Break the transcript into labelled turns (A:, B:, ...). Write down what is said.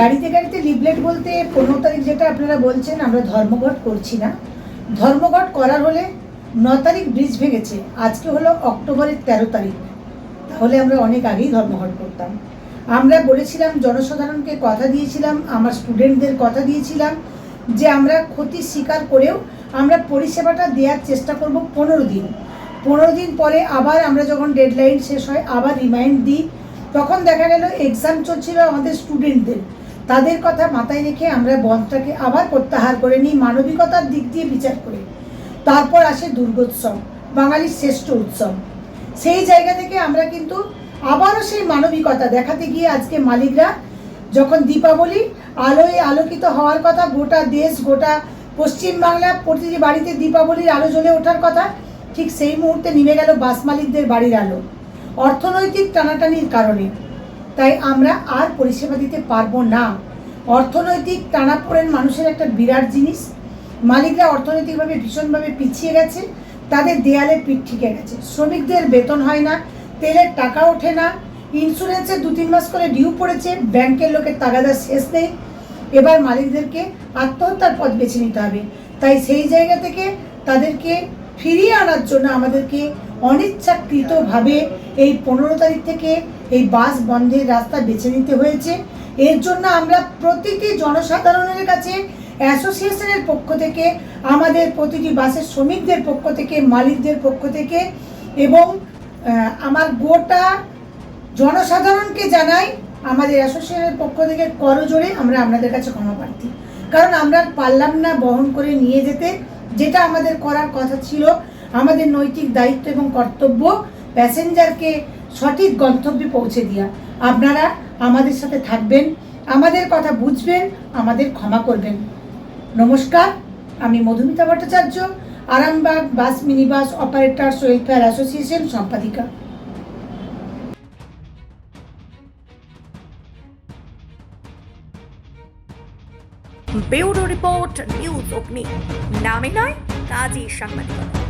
A: গাড়িতে গাড়িতে লিফলেট বলতে পনেরো তারিখ যেটা আপনারা বলছেন, আমরা ধর্মঘট করছি না। ধর্মঘট করার হলে ন তারিখ ব্রিজ ভেঙেছে, আজকে হলো অক্টোবরের তেরো তারিখ। তাহলে আমরা অনেক আগেই ধর্মঘট করতাম। আমরা বলেছিলাম, জনসাধারণকে কথা দিয়েছিলাম, আমার স্টুডেন্টদের কথা দিয়েছিলাম যে আমরা ক্ষতি স্বীকার করেও আমরা পরিষেবাটা দেওয়ার চেষ্টা করব পনেরো দিন। পনেরো দিন পরে আবার আমরা যখন ডেডলাইন শেষ হয়, আবার রিমাইন্ড দিই, তখন দেখা গেল এক্সাম চলছিল আমাদের স্টুডেন্টদের তাদের কথা মাথায় রেখে আমরা বনটাকে আবার প্রত্যাহার করে নিই, মানবিকতার দিক দিয়ে বিচার করে। তারপর আসে দুর্গোৎসব, বাঙালির শ্রেষ্ঠ উৎসব। সেই জায়গা থেকে আমরা কিন্তু আবারও সেই মানবিকতা দেখাতে গিয়ে আজকে মালিকরা যখন দীপাবলি আলোয় আলোকিত হওয়ার কথা, গোটা দেশ, গোটা পশ্চিমবাংলা প্রতিটি বাড়িতে দীপাবলির আলো জ্বলে ওঠার কথা, ঠিক সেই মুহূর্তে নেমে গেল বাস মালিকদের বাড়ির আলো। অর্থনৈতিক টানাটানির কারণে। তাই আমরা আর পরিষেবা দিতে পারব না। অর্থনৈতিক টানাপোড়েন মানুষের একটা বিরাট জিনিস। মালিকরা অর্থনৈতিকভাবে ভীষণভাবে পিছিয়ে গেছে, তাদের দেয়ালে পিঠ ঠিকে গেছে। শ্রমিকদের বেতন হয় না, তেলের টাকা ওঠে না, ইন্স্যুরেন্সে দু তিন মাস করে ডিউ পড়েছে, ব্যাংকের লোকের তাগাদা শেষ নেই। এবার মালিকদেরকে আত্মহত্যার পথ বেছে নিতে হবে। তাই সেই জায়গা থেকে তাদেরকে ফিরিয়ে আনার জন্য আমাদেরকে অনিচ্ছাকৃতভাবে এই পনেরো তারিখ থেকে এই বাস বন্ধের রাস্তা বেছে নিতে হয়েছে। এর জন্য আমরা প্রতিটি জনসাধারণের কাছে অ্যাসোসিয়েশনের পক্ষ থেকে, আমাদের প্রতিটি বাসের শ্রমিকদের পক্ষ থেকে, মালিকদের পক্ষ থেকে এবং আমার গোটা জনসাধারণকে জানাই, আমাদের অ্যাসোসিয়েশনের পক্ষ থেকে করজোড়ে আমরা আপনাদের কাছে ক্ষমা প্রার্থী। কারণ আমরা পারলাম না বহন করে নিয়ে যেতে, যেটা আমাদের করার কথা ছিল। আমাদের নৈতিক দায়িত্ব এবং কর্তব্য প্যাসেঞ্জারকে সঠিক গন্তব্যে পৌঁছে দেওয়া আপনারা আমাদের সাথে থাকবেন, আমাদের কথা বুঝবেন, আমাদের ক্ষমা করবেন। নমস্কার, আমি Madhumita Bhattacharya, Arambagh bus minibus operators welfare association সম্পাদিকা।
B: Bureau report, news Agni. নামে নয় কাজী সাংবাদিকতা